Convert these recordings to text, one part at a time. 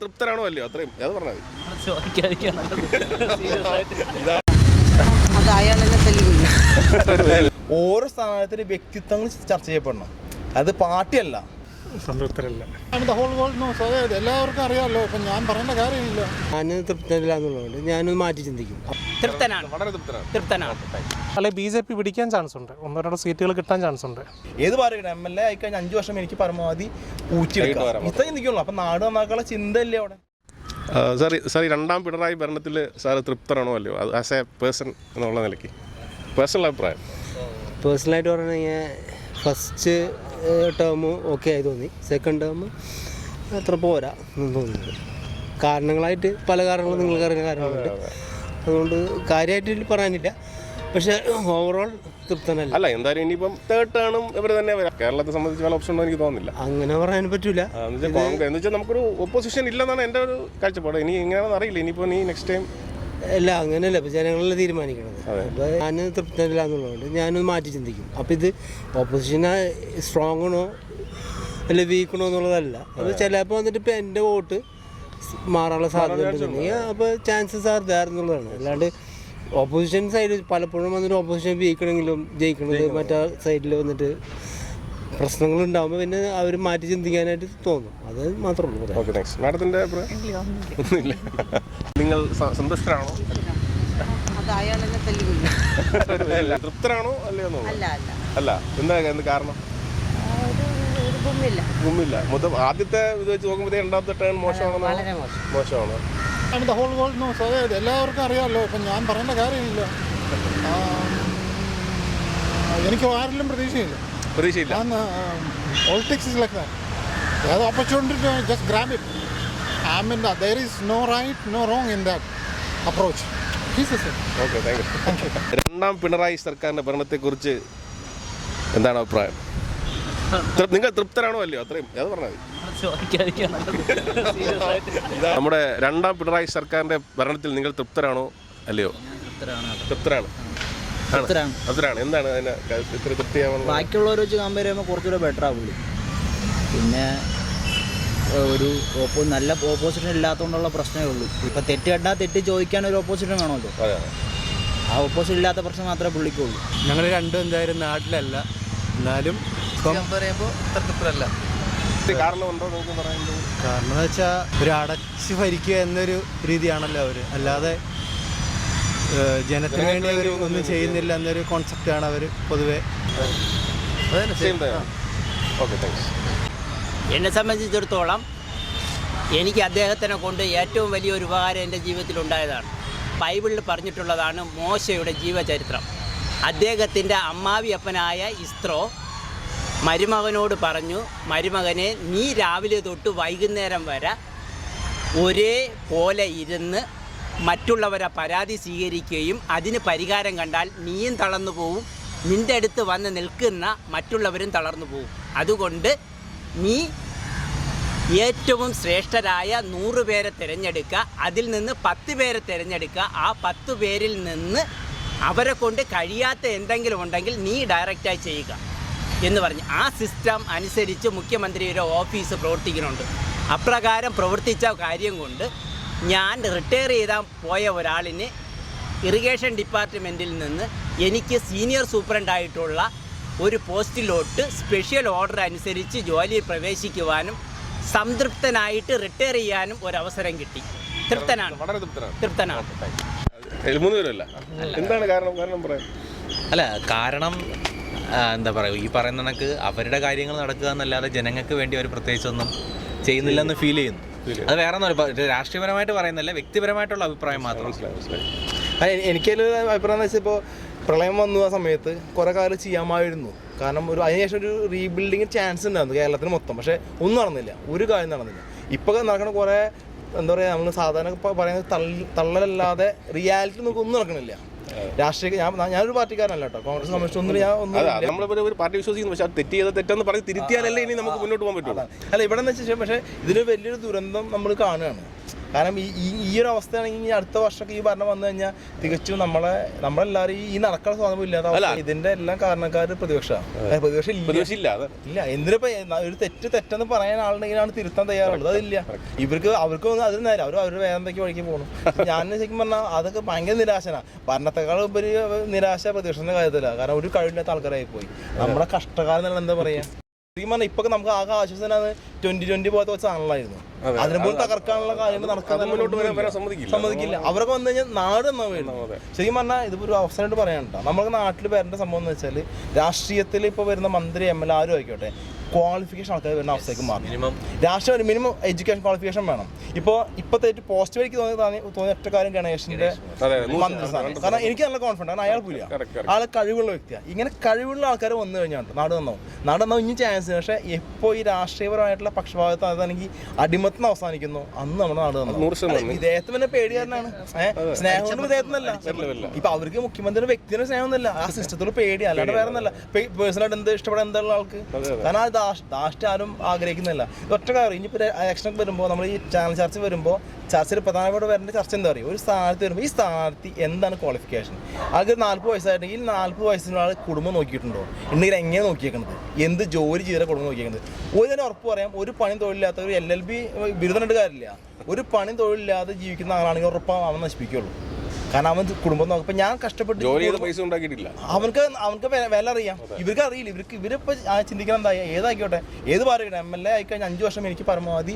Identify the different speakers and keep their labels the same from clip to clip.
Speaker 1: തൃപ്തരാണോ അല്ലയോ? അത്രയും. അത് പറഞ്ഞാൽ
Speaker 2: ഓരോ സ്ഥാനത്തിന് വ്യക്തിത്വങ്ങൾ ചർച്ച ചെയ്യപ്പെടണം. അത് പാർട്ടിയല്ല.
Speaker 3: സംതൃപ്തരല്ല.
Speaker 4: ദ ഹോൾ വേൾഡ് നോസ് അതായത് എല്ലാവർക്കും അറിയാമല്ലോ. ഇപ്പം ഞാൻ പറയേണ്ട കാര്യമില്ല.
Speaker 5: ഞാൻ തൃപ്തരല്ല എന്നുള്ളതുകൊണ്ട് ഞാനൊന്ന് മാറ്റി ചിന്തിക്കും.
Speaker 6: തൃപ്തനാണ്.
Speaker 1: വളരെ തൃപ്തനാണ്.
Speaker 6: തൃപ്തനാണ്.
Speaker 3: അല്ലെ ബി ജെ പി പിടിക്കാൻ ചാൻസ് ഉണ്ട്. ഒന്നോ രണ്ടോ സീറ്റുകൾ കിട്ടാൻ ചാൻസ് ഉണ്ട്.
Speaker 2: ഏത് പാർട്ടിയുടെ? എം എൽ എ ആയിക്കഴിഞ്ഞാൽ അഞ്ചു വർഷം എനിക്ക് പരമാവധി ഊറ്റിയെടുക്കാം
Speaker 1: വരാം.
Speaker 2: ഇത്ര ചിന്തിക്കുള്ളൂ അപ്പൊ നാട് നന്നാക്കാനുള്ള ചിന്തയില്ലേ അവിടെ?
Speaker 1: സാർ സാർ ഈ രണ്ടാം പിണറായി ഭരണത്തിൽ സാർ തൃപ്തരാണോ അല്ലയോ? അത് ആസ് എ പേഴ്സൺ എന്നുള്ള നിലയ്ക്ക്. പേഴ്സണൽ അഭിപ്രായം.
Speaker 5: പേഴ്സണലായിട്ട് പറഞ്ഞാൽ ഫസ്റ്റ് ടേം ഓക്കെ ആയി തോന്നി. സെക്കൻഡ് ടേം അത്ര പോരാ എന്ന് തോന്നുന്നുണ്ട് കാരണങ്ങളായിട്ട് പല കാരണങ്ങളും നിങ്ങൾക്ക് അറിയുന്ന കാരണങ്ങളുണ്ട് അതുകൊണ്ട് കാര്യമായിട്ട് പറയാനില്ല. പക്ഷേ ഓവറോൾ തൃപ്തനല്ല.
Speaker 1: അല്ല എന്തായാലും ഇനിയിപ്പം തേർഡ് ടേണും ഇവർ തന്നെ വരാം. കേരളത്തെ സംബന്ധിച്ച് പല ഓപ്ഷൻ ഉണ്ടോ എനിക്ക് തോന്നുന്നില്ല.
Speaker 5: അങ്ങനെ പറയാൻ പറ്റൂല.
Speaker 1: എന്ന് വെച്ചാൽ കോൺഗ്രസ് എന്ന് വെച്ചാൽ നമുക്കൊരു ഒപ്പോസിഷൻ ഇല്ലെന്നാണ് എന്റെ ഒരു കാഴ്ചപ്പാട്. ഇനി എങ്ങനെയാണെന്ന് അറിയില്ല. ഇനിയിപ്പോൾ നീ നെക്സ്റ്റ് ടൈം
Speaker 5: അല്ല അങ്ങനെയല്ല. ഇപ്പം ജനങ്ങളെ തീരുമാനിക്കണത്. അപ്പോൾ ഞാൻ തൃപ്തനല്ല എന്നുള്ളതുകൊണ്ട് ഞാനൊന്ന് മാറ്റി ചിന്തിക്കും. അപ്പോൾ ഇത് ഓപ്പോസിഷൻ സ്ട്രോങ് ആണോ അല്ല വീക്കണോ എന്നുള്ളതല്ല. അത് ചിലപ്പോൾ വന്നിട്ട് ഇപ്പം എന്റെ വോട്ട് മാറാനുള്ള സാധ്യത അപ്പോൾ ചാൻസസ് ആർ ദാർ എന്നുള്ളതാണ്. അല്ലാണ്ട് ഓപ്പോസിഷൻ സൈഡ് പലപ്പോഴും വന്നിട്ട് ഓപ്പോസിഷൻ ജയിക്കണമെങ്കിലും ജയിക്കണത് മറ്റേ സൈഡിൽ വന്നിട്ട് പ്രശ്നങ്ങൾ ഉണ്ടാകുമ്പോൾ പിന്നെ അവർ മാറ്റി ചിന്തിക്കാനായിട്ട് തോന്നും. അത് മാത്രമേ ഉള്ളൂ.
Speaker 1: ഒന്നുമില്ല. നിങ്ങൾ സന്തുഷ്ടരാണോ? തൃപ്തരാണോ? അല്ലയോ
Speaker 7: അല്ല അല്ല.
Speaker 1: അല്ല എന്താ കാരണം?
Speaker 7: ഗുമ്മില്ല.
Speaker 1: മൊത്തം ആദ്യത്തെ ഇത് വെച്ച് നോക്കുമ്പോഴത്തേ രണ്ടാമത്തെ ടേൺ മോശമാണെന്നോ?
Speaker 7: മോശമാണ് മോശം.
Speaker 1: മോശമാണോ?
Speaker 4: ദ ഹോൾ അതായത് എല്ലാവർക്കും അറിയാമല്ലോ. ഇപ്പം ഞാൻ പറയേണ്ട കാര്യമില്ല. ആ, എനിക്ക് ആരിലും പ്രതീക്ഷയില്ല.
Speaker 1: പ്രതീക്ഷയില്ല.
Speaker 4: Politics politics is like that ഏത് opportunity just grab it I mean there is no right no wrong in that approach
Speaker 1: രണ്ടാം പിണറായി സർക്കാരിന്റെ ഭരണത്തെക്കുറിച്ച് എന്താണ് അഭിപ്രായം? നിങ്ങൾ തൃപ്തരാണോ അല്ലയോ? അത്രയും. അത് പറഞ്ഞാൽ നമ്മുടെ രണ്ടാം പിണറായി സർക്കാരിന്റെ ഭരണത്തിൽ നിങ്ങൾ തൃപ്തരാണോ അല്ലയോ? തൃപ്തരാണ്. തൃപ്തരാണ്. എന്താണ് അതിന് ഇത്ര തൃപ്തിയാവുന്നത്
Speaker 8: ബാക്കിയുള്ളവർ വെച്ച് കമ്പയർ ചെയ്യുമ്പോൾ കുറച്ചുകൂടെ ബെറ്റർ ആവുള്ളൂ പിന്നെ ഒരു ഓപ്പോ നല്ല ഓപ്പോസിഷൻ ഇല്ലാത്തതുകൊണ്ടുള്ള പ്രശ്നമേ ഉള്ളൂ. ഇപ്പം തെറ്റ് കണ്ടാൽ തെറ്റ് ചോദിക്കാൻ ഒരു ഓപ്പോസിഷൻ വേണമല്ലോ. ആ ഓപ്പോസിഷൻ ഇല്ലാത്ത പ്രശ്നം മാത്രമേ പുള്ളിക്കുള്ളൂ.
Speaker 5: ഞങ്ങൾ രണ്ടും എന്തായാലും നാട്ടിലല്ല. എന്നാലും
Speaker 1: കാരണം
Speaker 5: എന്ന് വെച്ചാൽ ഒരു അടച്ച് ഭരിക്കുക എന്നൊരു രീതിയാണല്ലോ അവർ. അല്ലാതെ ജനത്തിന് വേണ്ടി അവർ ഒന്നും ചെയ്യുന്നില്ല എന്നൊരു കോൺസെപ്റ്റാണ് അവർ പൊതുവെ.
Speaker 1: സെയിം തന്നെ ഓക്കെ താങ്ക്സ്
Speaker 6: എന്നെ സംബന്ധിച്ചിടത്തോളം എനിക്ക് അദ്ദേഹത്തിനെ കൊണ്ട് ഏറ്റവും വലിയൊരു ഉപകാരം എന്റെ ജീവിതത്തിൽ ഉണ്ടായതാണ്. ബൈബിളിൽ പറഞ്ഞിട്ടുള്ളതാണ് മോശയുടെ ജീവചരിത്രം. അദ്ദേഹത്തിന്റെ അമ്മാവിയപ്പനായ ഇസ്ത്രോ മരുമകനോട് പറഞ്ഞു മരുമകനെ നീ രാവിലെ തൊട്ട് വൈകുന്നേരം വരെ ഒരേ പോലെ ഇരുന്ന് മറ്റുള്ളവരെ പരാതി സ്വീകരിക്കുകയും അതിന് പരിഹാരം കണ്ടാൽ നീയും തളർന്നു പോവും. നിന്റെ അടുത്ത് വന്ന് നിൽക്കുന്ന മറ്റുള്ളവരും തളർന്നു പോവും. അതുകൊണ്ട് നീ ഏറ്റവും ശ്രേഷ്ഠരായ നൂറ് പേരെ തിരഞ്ഞെടുക്കുക. അതിൽ നിന്ന് പത്ത് പേരെ തിരഞ്ഞെടുക്കുക. ആ പത്ത് പേരിൽ നിന്ന് അവരെ കൊണ്ട് കഴിയാത്ത എന്തെങ്കിലും ഉണ്ടെങ്കിൽ നീ ഡയറക്റ്റായി ചെയ്യുക. എന്ന് പറഞ്ഞ് ആ സിസ്റ്റം അനുസരിച്ച് മുഖ്യമന്ത്രിയുടെ ഓഫീസ് പ്രവർത്തിക്കുന്നുണ്ട്. അപ്രകാരം പ്രവർത്തിച്ച കാര്യം കൊണ്ട് ഞാൻ റിട്ടയർ ചെയ്താൽ പോയ ഒരാളിന് ഇറിഗേഷൻ ഡിപ്പാർട്ട്മെന്റിൽ നിന്ന് എനിക്ക് സീനിയർ സൂപ്രണ്ടായിട്ടുള്ള ഒരു പോസ്റ്റിലോട്ട് സ്പെഷ്യൽ ഓർഡർ അനുസരിച്ച് ജോലിയിൽ പ്രവേശിക്കുവാനും സംതൃപ്തനായിട്ട് റിട്ടയർ ചെയ്യാനും ഒരവസരം കിട്ടി. തൃപ്തനാണ്.
Speaker 1: വളരെ
Speaker 6: തൃപ്തനാണ്.
Speaker 1: എന്താണ് കാരണം? കാരണം പറയാം.
Speaker 9: അല്ല കാരണം എന്താ പറയുക ഈ പറയുന്ന കണക്ക് അവരുടെ കാര്യങ്ങൾ നടക്കുക എന്നല്ലാതെ ജനങ്ങൾക്ക് വേണ്ടി അവർ പ്രത്യേകിച്ചൊന്നും ചെയ്യുന്നില്ലെന്ന് ഫീൽ ചെയ്യുന്നു. അത് വേറെ ഒന്നും രാഷ്ട്രീയപരമായിട്ട് പറയുന്നില്ല വ്യക്തിപരമായിട്ടുള്ള അഭിപ്രായം മാത്രം.
Speaker 2: എനിക്കൊരു അഭിപ്രായം എന്ന് വെച്ചാൽ ഇപ്പോൾ പ്രളയം വന്നു ആ സമയത്ത് കുറേ കാലം ചെയ്യാമായിരുന്നു. കാരണം ഒരു അതിനുശേഷം ഒരു റീബിൽഡിങ് ചാൻസ് ഉണ്ടായിരുന്നു കേരളത്തിന് മൊത്തം. പക്ഷേ ഒന്നും നടന്നില്ല. ഒരു കാര്യം നടന്നില്ല. ഇപ്പോൾ നടക്കണ കുറേ എന്താ പറയുക നമ്മൾ സാധാരണ പറയുന്നത് തള്ളലല്ലാതെ റിയാലിറ്റി നമുക്ക് ഒന്നും നടക്കണില്ല. രാഷ്ട്രീയ ഞാൻ ഞാനൊരു പാർട്ടിക്കാരനല്ല കേട്ടോ. കോൺഗ്രസ് സംബന്ധിച്ച് ഒന്നും ഞാൻ ഒന്നും.
Speaker 1: നമ്മളിപ്പോൾ ഒരു പാർട്ടി വിശ്വസിക്കുന്നു. പക്ഷേ അത് തെറ്റ് ചെയ്ത തെറ്റെന്ന് പറഞ്ഞ് തിരുത്തിയാലല്ലേ ഇനി നമുക്ക് മുന്നോട്ട് പോകാൻ പറ്റുള്ളൂ.
Speaker 2: അല്ല ഇവിടെ എന്ന് വെച്ചാൽ പക്ഷേ ഇതിന് വലിയൊരു ദുരന്തം നമ്മൾ കാണുകയാണ്. കാരണം ഈ ഈ- ഒരു അവസ്ഥയാണെങ്കിൽ ഈ അടുത്ത വർഷമൊക്കെ ഈ ഭരണം വന്നു കഴിഞ്ഞാൽ തികച്ചും നമ്മളെ നമ്മളെല്ലാവരും ഈ നടക്കാൻ സ്വാതന്ത്ര്യം ഇല്ലാത്ത ഇതിന്റെ എല്ലാം കാരണക്കാർ പ്രതിപക്ഷമാണ് പ്രതിപക്ഷം ഇല്ല. ഇല്ല എന്തിനിപ്പോ ഒരു തെറ്റ് തെറ്റെന്ന് പറയാൻ ആളുണ്ടെങ്കിലാണ് തിരുത്താൻ തയ്യാറുള്ളത്. അതില്ല. ഇവർക്ക് അവർക്ക് ഒന്നും അതിന് നേരം അവർ അവരുടെ വേദനയ്ക്ക് വഴിക്ക് പോകണം ഞാൻ ശരിക്കും പറഞ്ഞാൽ അതൊക്കെ ഭയങ്കര നിരാശനാ. ഭരണത്തെക്കാൾ ഉപരി നിരാശ പ്രതിപക്ഷത്തിന്റെ കാര്യത്തിലാണ് കാരണം ഒരു കഴിവില്ലാത്ത ആൾക്കാരായി പോയി നമ്മുടെ കഷ്ടകാലം എന്നുള്ള എന്താ പറയാ? ശരിക്കും പറഞ്ഞാൽ ഇപ്പൊ നമുക്ക് ആകെ ആശ്വാസനാണ് ട്വന്റി ട്വന്റി പോലത്തെ കുറച്ച് ആണല്ലായിരുന്നു. അതിനെ പോലും തകർക്കാനുള്ള കാര്യങ്ങൾ
Speaker 1: നടക്കാൻ സമ്മതിക്കില്ല.
Speaker 2: അവരൊക്കെ വന്നു കഴിഞ്ഞാൽ നാട് എന്നാ
Speaker 1: വേണം
Speaker 2: ശരിക്കും പറഞ്ഞാൽ ഇതിപ്പോ ഒരു അവസരമായിട്ട് പറയാനുണ്ടോ നമ്മുടെ നാട്ടിൽ വരേണ്ട സംഭവം എന്ന് വെച്ചാൽ രാഷ്ട്രീയത്തിൽ ഇപ്പോൾ വരുന്ന മന്ത്രി എം എൽ ആരും ആയിക്കോട്ടെ ക്വാളിഫിക്കേഷൻ ആൾക്കാർ വരുന്ന അവസ്ഥയ്ക്ക് മാറും. രാഷ്ട്രീയം ഒരു മിനിമം എഡ്യൂക്കേഷൻ ക്വാളിഫിക്കേഷൻ വേണം. ഇപ്പോൾ ഇപ്പോഴത്തെ പോസ്റ്റ് വഴിക്ക് തോന്നി തോന്നി- തോന്നിയ ഒറ്റ കാര്യം ഗണേഷിന്റെ മന്ത്രി കാരണം എനിക്ക് നല്ല കോൺഫിഡൻസ് കാരണം അയാൾ പുലിയ. ആൾ കഴിവുള്ള വ്യക്തിയാണ് ഇങ്ങനെ കഴിവുള്ള ആൾക്കാർ വന്നു കഴിഞ്ഞാൽ നാട് നന്നാവും. നാട് നന്നാവും ഇനി ചാൻസ് പക്ഷേ എപ്പോൾ ഈ രാഷ്ട്രീയപരമായിട്ടുള്ള പക്ഷപാതത്വം അതാണെങ്കിൽ അടിമത്തം അവസാനിക്കുന്നു. അന്ന് നമ്മുടെ നാട് നന്നാവും വിദേഹത്തിന് പിന്നെ പേടിയാരനാണ് ഏഹ് സ്നേഹം കൊണ്ട് വിദേഹത്തിനല്ല ഇപ്പൊ അവർക്ക് മുഖ്യമന്ത്രി വ്യക്തിയുടെ സ്നേഹമൊന്നുമില്ല ആ സിസ്റ്റത്തിൽ പേടി അല്ലാണ്ട് വേറെ ഒന്നല്ല പേഴ്സണായിട്ട് എന്ത് ഇഷ്ടപ്പെടാൻ എന്തുള്ള ആൾക്ക്? കാരണം ആ ദാഷ് ദാഷ്ട്യം ആരും ആഗ്രഹിക്കുന്നില്ല. ഒറ്റ കാര്യം. ഇനിയിപ്പോ ഇലക്ഷനൊക്കെ വരുമ്പോൾ നമ്മൾ ഈ ചാനൽ ചർച്ച വരുമ്പോൾ ചർച്ചയിൽ പ്രധാനപ്പെട്ട വരേണ്ട ചർച്ച എന്താ പറയുക? ഒരു സ്ഥാനത്ത് വരുമ്പോൾ ഈ സ്ഥാനത്ത് എന്താണ് ക്വാളിഫിക്കേഷൻ ആൾക്ക് നാൽപ്പത് വയസ്സായിട്ടുണ്ടെങ്കിൽ നാൽപ്പത് വയസ്സിനുള്ള ആൾ കുടുംബം നോക്കിയിട്ടുണ്ടോ? ഉണ്ടെങ്കിൽ എങ്ങനെ നോക്കിയേക്കുന്നത് എന്ത് ജോലി ചെയ്ത കുടുംബം നോക്കിയേക്കുന്നത് ഒരു തന്നെ ഉറപ്പ് പറയാം ഒരു പണി തൊഴിലില്ലാത്ത ഒരു എൽ എൽ ബി ബിരുദം എടുക്കാറില്ല. ഒരു പണി തൊഴിലില്ലാതെ ജീവിക്കുന്ന ആളാണെങ്കിൽ ഉറപ്പാണ് അവൻ നശിപ്പിക്കുള്ളൂ. കാരണം അവൻ കുടുംബം നോക്കും. ഇപ്പം ഞാൻ കഷ്ടപ്പെട്ട്
Speaker 1: ജോലി ചെയ്ത് പൈസ ഉണ്ടാക്കിയിട്ടില്ല.
Speaker 2: അവർക്ക് അവർക്ക് വില അറിയാം. ഇവർക്ക് അറിയില്ല. ഇവർക്ക് ഇവരിപ്പോ ആ ചിന്തിക്കണം എന്താ? ഏതായിക്കോട്ടെ? ഏത് പറയട്ടെ എം എൽ എ ആയിക്കഴിഞ്ഞാൽ അഞ്ചു വർഷം എനിക്ക് പരമാവധി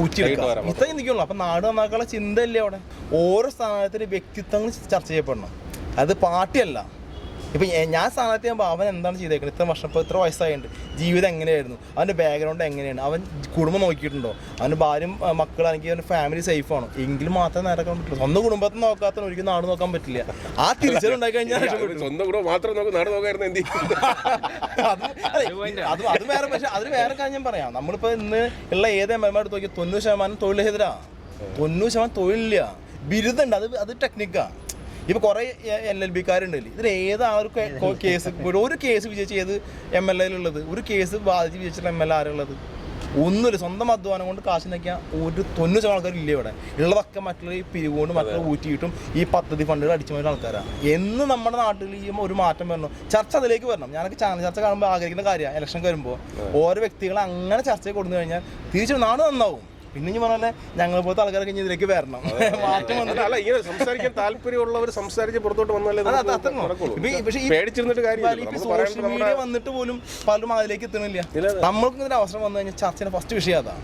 Speaker 2: ഊറ്റിയെടുക്കാം. ഇത്ര ചിന്തിക്കുള്ളൂ അപ്പൊ നാട് നന്നാക്കാനുള്ള ചിന്തയല്ലേ അവിടെ? ഓരോ സ്ഥാനത്തിന്റെ വ്യക്തിത്വങ്ങൾ ചർച്ച ചെയ്യപ്പെടണം. അത് പാർട്ടിയല്ല. ഇപ്പൊ ഞാൻ സ്ഥാനത്ത് അവൻ എന്താണ് ചെയ്തേക്കുന്നത് ഇത്ര വർഷം ഇപ്പോൾ ഇത്ര വയസ്സായിട്ടുണ്ട് ജീവിതം എങ്ങനെയായിരുന്നു? അവന്റെ ബാക്ക്ഗ്രൗണ്ട് എങ്ങനെയാണ്? അവൻ കുടുംബം നോക്കിയിട്ടുണ്ടോ? അവന്റെ ഭാര്യയും മക്കളാണെങ്കിൽ അവന്റെ ഫാമിലി സേഫ് ആണോ? എങ്കിലും മാത്രം നേരെ പറ്റുള്ളൂ സ്വന്തം കുടുംബത്തെ നോക്കാത്ത ഒരിക്കലും നാട് നോക്കാൻ പറ്റില്ല. ആ തിരിച്ചറിവുണ്ടായി കഴിഞ്ഞാൽ.
Speaker 1: സ്വന്തം മാത്രം നോക്കും നാട് നോക്കായിരുന്നു എന്ത്
Speaker 2: അത് അത് വേറെ പക്ഷെ അത് വേറെ കാര്യം ഞാൻ പറയാം. നമ്മളിപ്പോ ഇന്ന് ഉള്ള ഏത് എം എം എടുത്ത് നോക്കി തൊണ്ണൂറ് ശതമാനം തൊഴിലെതിരാ തൊണ്ണൂറ് ശതമാനം തൊഴിലില്ല. ബിരുദമുണ്ട് അത് അത് ടെക്നിക്കാ ഇപ്പൊ കുറെ എൽ എൽ ബിക്കാരുണ്ടല്ലേ? ഇതിൽ ഏത് ആ ഒരു കേസ്? ഒരു കേസ് വിജയിച്ച ഏത് എം എൽ എയിലുള്ളത്? ഒരു കേസ് ബാധിച്ച് വിജയിച്ചിട്ടുള്ള എം എൽ എ ആരുള്ളത് ഒന്നുമില്ല. സ്വന്തം അധ്വാനം കൊണ്ട് കാശ് നിൽക്കാൻ ഒരു തൊണ്ണൂറ് ശതമാനം ആൾക്കാർ ഇല്ല ഇവിടെ? ഉള്ളതൊക്കെ മറ്റുള്ള ഈ പിരിവുകൊണ്ട് മറ്റുള്ള ഊറ്റിയിട്ടും ഈ പദ്ധതി ഫണ്ടുകൾ അടിച്ചു മാറ്റുന്ന ആൾക്കാരാണ് എന്ന് നമ്മുടെ നാട്ടിൽ ഈ ഒരു മാറ്റം വരണം? ചർച്ച അതിലേക്ക് വരണം. ഞാനൊക്കെ ചാനൽ ചർച്ച കാണുമ്പോൾ ആഗ്രഹിക്കുന്ന കാര്യമാണ് ഇലക്ഷൻ വരുമ്പോൾ ഓരോ വ്യക്തികളെ അങ്ങനെ ചർച്ചയിൽ കൊടുത്തു കഴിഞ്ഞാൽ തിരിച്ചു നാട് നന്നാവും. പിന്നെ ഞാൻ പറഞ്ഞാലേ ഞങ്ങൾ പോലത്തെ ആൾക്കാരൊക്കെ ഇനി ഇതിലേക്ക് വരണം. മാറ്റം
Speaker 1: അല്ല,
Speaker 2: വന്നിട്ട്
Speaker 1: അല്ല ഇങ്ങനെ സംസാരിക്കാൻ താല്പര്യമുള്ളവർ സംസാരിച്ച് പുറത്തോട്ട് വന്നാലേ
Speaker 2: പക്ഷേ
Speaker 1: പേടിച്ചിരുന്നിട്ട് കാര്യമില്ല.
Speaker 2: സോഷ്യൽ മീഡിയ വന്നിട്ട് പോലും പലരും അതിലേക്ക് എത്തുന്നില്ല നമ്മൾക്ക് ഇതിന്റെ അവസരം വന്നു കഴിഞ്ഞാൽ ചർച്ചയുടെ ഫസ്റ്റ് വിഷയം അതാ.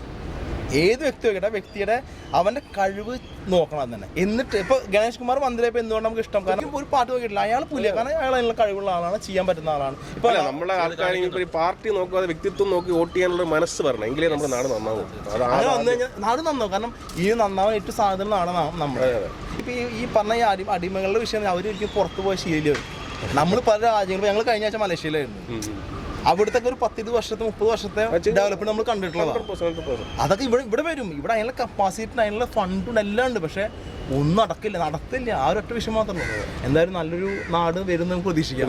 Speaker 2: ഏത് വ്യക്തി നോക്കട്ടെ ആ വ്യക്തിയുടെ അവന്റെ കഴിവ് നോക്കണം തന്നെ. എന്നിട്ട് ഇപ്പൊ ഗണേഷ് കുമാർ മന്ത്രിയപ്പോ എന്തുകൊണ്ട് നമുക്ക് ഇഷ്ടം? കാരണം ഒരു പാട്ട് നോക്കിയിട്ടില്ല. അയാൾ പുലിയ. കാരണം അയാൾ അതിനുള്ള കഴിവുള്ള ആളാണ് ചെയ്യാൻ പറ്റുന്ന ആളാണ്. ഇപ്പൊ
Speaker 1: നമ്മളെ ആൾക്കാർ ഈ പാർട്ടി നോക്കാതെ വ്യക്തിത്വം നോക്കി വോട്ട് ചെയ്യാനുള്ള മനസ്സ് പറഞ്ഞു എങ്കിലേ നമ്മുടെ നാട് നന്നാവും.
Speaker 2: അങ്ങനെ
Speaker 1: അതാണ്
Speaker 2: വന്നു കഴിഞ്ഞാൽ നാട് നന്നാവും. കാരണം ഈ നന്നാവാൻ ഏറ്റവും സാധ്യത നാട് നമ്മുടെ ഇപ്പൊ ഈ പറഞ്ഞ ഈ അടി അടിമകളുടെ വിഷയം അവർ ഒരിക്കലും പുറത്തു പോയ ശീലം നമ്മൾ പല രാജ്യങ്ങളും ഞങ്ങൾ കഴിഞ്ഞ ആഴ്ച മലേഷ്യയിലായിരുന്നു. അവിടുത്തെ ഒരു പത്തിരുപത് വർഷത്തെ മുപ്പത് വർഷത്തെ ഡെവലപ്മെന്റ് നമ്മൾ കണ്ടിട്ടുള്ളതാണ് അതൊക്കെ ഇവിടെ ഇവിടെ വരും. ഇവിടെ അതിനുള്ള കപ്പാസിറ്റി അതിനുള്ള ഫണ്ടും എല്ലാം ഉണ്ട്. പക്ഷെ ഒന്നും നടക്കില്ല നടത്തില്ല. ആ ഒരൊറ്റ വിഷയം മാത്രമേ ഉള്ളൂ. എന്തായാലും നല്ലൊരു നാട് വരും നമുക്ക് പ്രതീക്ഷിക്കാം.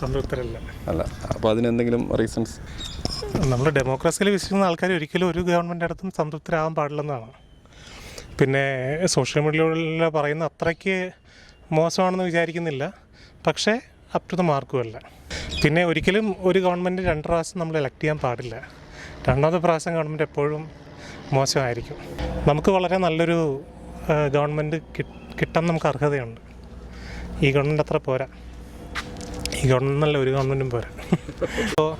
Speaker 3: സംതൃപ്തരല്ല.
Speaker 10: അല്ല അപ്പോൾ അതിനെന്തെങ്കിലും റീസൺസ്
Speaker 3: നമ്മൾ ഡെമോക്രസിയിൽ വിശ്വസിക്കുന്ന ആൾക്കാർ ഒരിക്കലും ഒരു ഗവൺമെന്റ് അടുത്തും സംതൃപ്തരാകാൻ പാടില്ലെന്നാണ്. പിന്നെ സോഷ്യൽ മീഡിയകളിൽ പറയുന്ന അത്രയ്ക്ക് മോശമാണെന്ന് വിചാരിക്കുന്നില്ല. പക്ഷേ അപ് ടു ദ മാർക്കുമല്ല പിന്നെ ഒരിക്കലും ഒരു ഗവൺമെന്റ് രണ്ട് പ്രാവശ്യം നമ്മൾ ഇലക്ട് ചെയ്യാൻ പാടില്ല. രണ്ടാമത്തെ പ്രാവശ്യം ഗവൺമെന്റ് എപ്പോഴും മോശമായിരിക്കും. നമുക്ക് വളരെ നല്ലൊരു ഗവൺമെന്റ് കിട്ടാൻ നമുക്ക് അർഹതയുണ്ട്. ഈ ഗവൺമെന്റ് അത്ര പോരാ. ഈ ഗവൺമെന്റ് നല്ല ഒരു ഗവൺമെന്റും പോരാ. ഇപ്പോൾ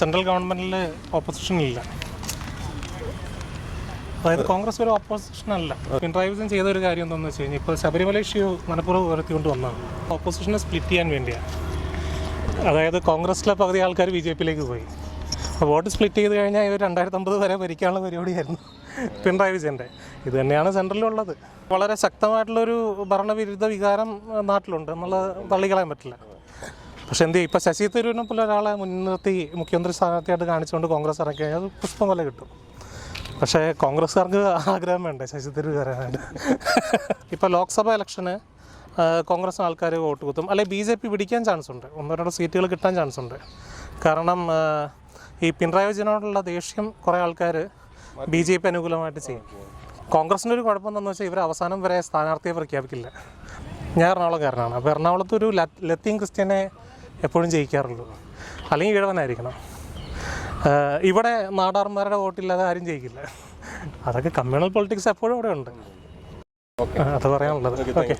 Speaker 3: സെൻട്രൽ ഗവൺമെന്റിൽ ഓപ്പോസിഷൻ ഇല്ല. അതായത് കോൺഗ്രസ് ഒരു ഓപ്പോസിഷൻ അല്ല. പിണറായി വിജയൻ ചെയ്ത ഒരു കാര്യം എന്താണെന്ന് വെച്ച് കഴിഞ്ഞാൽ ഇപ്പോൾ ശബരിമല ഇഷ്യൂ മനഃപൂർവം ഉയർത്തിക്കൊണ്ട് വന്നതാണ്. ഓപ്പോസിഷനെ സ്പ്ലിറ്റ് ചെയ്യാൻ വേണ്ടിയാണ്. അതായത് കോൺഗ്രസിലെ പകുതി ആൾക്കാർ ബി ജെ പിയിലേക്ക് പോയി. വോട്ട് സ്പ്ലിറ്റ് ചെയ്ത് കഴിഞ്ഞാൽ ഇവർ രണ്ടായിരത്തി അമ്പത് വരെ ഭരിക്കാനുള്ള പരിപാടിയായിരുന്നു പിണറായി വിജയന്റെ ഇത് തന്നെയാണ് സെൻട്രലിലുള്ളത് വളരെ ശക്തമായിട്ടുള്ളൊരു ഭരണവിരുദ്ധ വികാരം നാട്ടിലുണ്ട്. എന്നുള്ളത് തള്ളിക്കളയാൻ പറ്റില്ല. പക്ഷെ എന്ത് ചെയ്യും? ഇപ്പോൾ ശശി തരൂരിനെ പോലെ ഒരാളെ മുൻനിർത്തി മുഖ്യമന്ത്രി സ്ഥാനാർത്ഥിയായിട്ട് കാണിച്ചുകൊണ്ട് കോൺഗ്രസ് ഇറക്കി കഴിഞ്ഞാൽ പുഷ്പം പോലെ കിട്ടും. പക്ഷേ കോൺഗ്രസ്സുകാർക്ക് ആഗ്രഹം വേണ്ടേ? ശശി തരൂർ വരാനായിട്ട് ഇപ്പോൾ ലോക്സഭ ഇലക്ഷന് കോൺഗ്രസ് ആൾക്കാർ വോട്ട് കുത്തും. അല്ലെങ്കിൽ ബി ജെ പി പിടിക്കാൻ ചാൻസ് ഉണ്ട്. ഒന്നോ രണ്ടോ സീറ്റുകൾ കിട്ടാൻ ചാൻസ് ഉണ്ട്. കാരണം ഈ പിണറായി വിജയനോടുള്ള ദേഷ്യം കുറേ ആൾക്കാർ ബി ജെ പി അനുകൂലമായിട്ട് ചെയ്യും. കോൺഗ്രസിന്റെ ഒരു കുഴപ്പം എന്താണെന്ന് വെച്ചാൽ ഇവർ അവസാനം വരെ സ്ഥാനാർത്ഥിയെ പ്രഖ്യാപിക്കില്ല. ഞാൻ എറണാകുളംകാരനാണ് അപ്പോൾ എറണാകുളത്ത് ഒരു ലത്തീൻ ക്രിസ്ത്യനെ എപ്പോഴും ജയിക്കാറുള്ളൂ. അല്ലെങ്കിൽ ഇഴവനായിരിക്കണം ഇവിടെ നാടാർമാരുടെ വോട്ടില്ലാതെ ആരും ജയിക്കില്ല. അതൊക്കെ കമ്മ്യൂണൽ പൊളിറ്റിക്സ് എപ്പോഴും അവിടെ ഉണ്ട്. അത് പറയാനുള്ളത്.
Speaker 1: ഓക്കെ